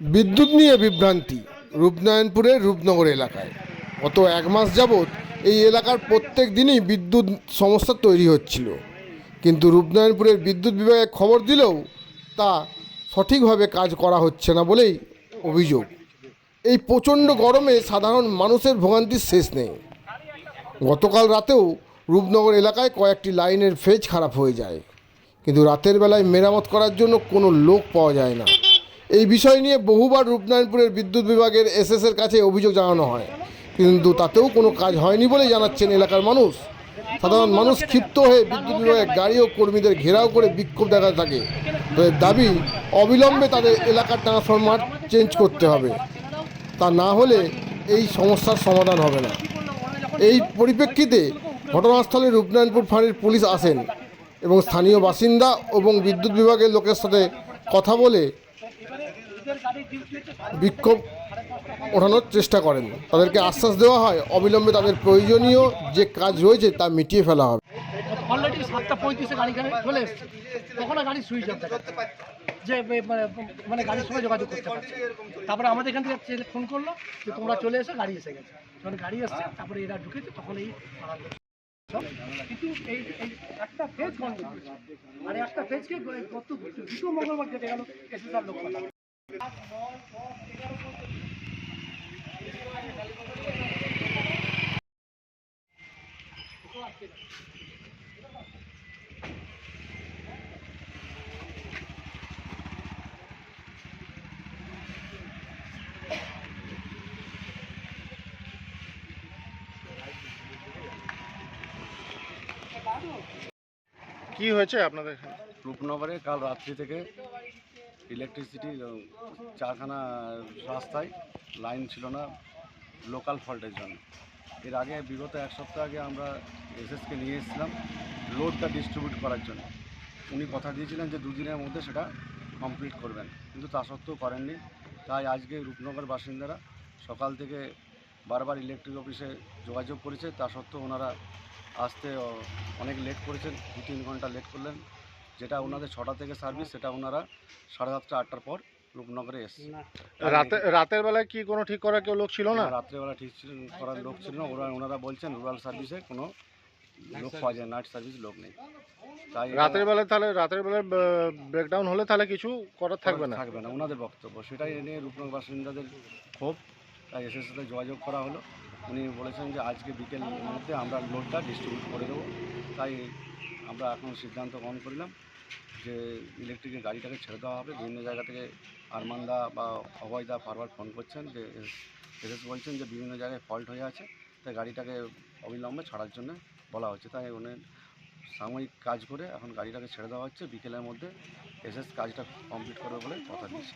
বিদ্যুৎ নিয়ে বিভ্রান্তি রূপনারায়ণপুরের রূপনগর এলাকায়। গত এক মাস যাবৎ এই এলাকার প্রত্যেক দিনই বিদ্যুৎ সমস্যা তৈরি হচ্ছিল। কিন্তু রূপনারায়ণপুরের বিদ্যুৎ বিভাগে খবর দিলেও তা সঠিকভাবে কাজ করা হচ্ছে না বলেই অভিযোগ। এই প্রচণ্ড গরমে সাধারণ মানুষের ভোগান্তির শেষ নেই। গতকাল রাতেও রূপনগর এলাকায় কয়েকটি লাইনের ফেজ খারাপ হয়ে যায়। কিন্তু রাতের বেলায় মেরামত করার জন্য কোনো লোক পাওয়া যায় না। এই বিষয় নিয়ে বহুবার রূপনারায়ণপুরের বিদ্যুৎ বিভাগের এসএসের কাছে অভিযোগ জানানো হয়। কিন্তু তাতেও কোনো কাজ হয়নি বলে জানাচ্ছেন এলাকার মানুষ। সাধারণ মানুষ ক্ষিপ্ত হয়ে বিদ্যুৎ বিভাগের গাড়ি ও কর্মীদের ঘেরাও করে বিক্ষোভ দেখা থাকে। তাদের দাবি অবিলম্বে তাদের এলাকার ট্রান্সফরমার চেঞ্জ করতে হবে। তা না হলে এই সমস্যার সমাধান হবে না। এই পরিপ্রেক্ষিতে ঘটনাস্থলে রূপনারায়ণপুর ফাঁড়ির পুলিশ আসেন এবং স্থানীয় বাসিন্দা এবং বিদ্যুৎ বিভাগের লোকের সাথে কথা বলে বিক্ষোভ ওঠানোর চেষ্টা করেন। তাদেরকে আশ্বাস দেওয়া হয়, অবিলম্বে তাদের প্রয়োজনীয় যে কাজ রয়েছে তা মিটিয়ে ফেলা হবে। অলরেডি সাতটা পঁয়ত্রিশে চলে গাড়ি যে মানে গাড়ির সঙ্গে যোগাযোগ করতে পারছে। তারপরে আমাদের এখান থেকে ফোন করল যে, তোমরা চলে এসো, গাড়ি এসে গেছে। যখন গাড়ি এসছে, তারপরে এরা ঢুকেছে, তখন এই লোক একটা বন্ধ আর একটা পেজকে গত মঙ্গলবার কেটে গেল, এসএসআর লোক পাঠালো। কি হয়েছে আপনাদের এখানে? রূপনগরে কাল রাত্রি থেকে ইলেকট্রিসিটি চারখানা রাস্তায় লাইন ছিল না লোকাল ফল্টের জন্য। এর আগে, বিগত এক সপ্তাহ আগে আমরা এসএসকে নিয়ে এসেছিলাম লোডটা ডিস্ট্রিবিউট করার জন্য। উনি কথা দিয়েছিলেন যে দুদিনের মধ্যে সেটা কমপ্লিট করবেন। কিন্তু তা সত্ত্বেও করেননি। তাই আজকে রূপনগর বাসিন্দারা সকাল থেকে বারবার ইলেকট্রিক অফিসে যোগাযোগ করেছে। তা সত্ত্বেও ওনারা আসতে অনেক লেট করেছেন দু তিন ঘণ্টা লেট করলেন। যেটা ওনাদের ছটা থেকে সার্ভিস সেটা ওনারা সাড়ে সাতটা আটটার পর রূপনগরে এসছে। রাতে রাতের বেলায় কি কোনো ঠিক করার কেউ লোক ছিল না? রাত্রেবেলা ঠিক ছিল করার লোক ছিল না। ওরা ওনারা বলছেন রুরাল সার্ভিসে কোনো লোক পাওয়া যায় নাইট সার্ভিস লোক নেই। তাই রাতের বেলায় তাহলে রাতের বেলায় ব্রেকডাউন হলে তাহলে কিছু করার থাকবে না? থাকবে না ওনাদের বক্তব্য। সেটাই নিয়ে রূপনগর বাসিন্দাদের ক্ষোভ। তাই এসএস সাথে যোগাযোগ করা হলো। উনি বলেছেন যে আজকে বিকেল মধ্যে আমরা লোডটা ডিস্ট্রিবিউট করে দেবো। তাই আমরা এখন সিদ্ধান্ত গ্রহণ করলাম যে ইলেকট্রিকের গাড়িটাকে ছেড়ে দেওয়া হবে। বিভিন্ন জায়গা থেকে আরমানদা বা অভয়দা বারবার ফোন করছেন যে এসএস বলছেন যে বিভিন্ন জায়গায় ফল্ট হয়ে আছে, তাই গাড়িটাকে অবিলম্বে ছাড়ার জন্য বলা হচ্ছে। তাই উনি সাময়িক কাজ করে এখন গাড়িটাকে ছেড়ে দেওয়া হচ্ছে। বিকেলের মধ্যে এসএস কাজটা কমপ্লিট করবে বলে কথা দিয়েছে।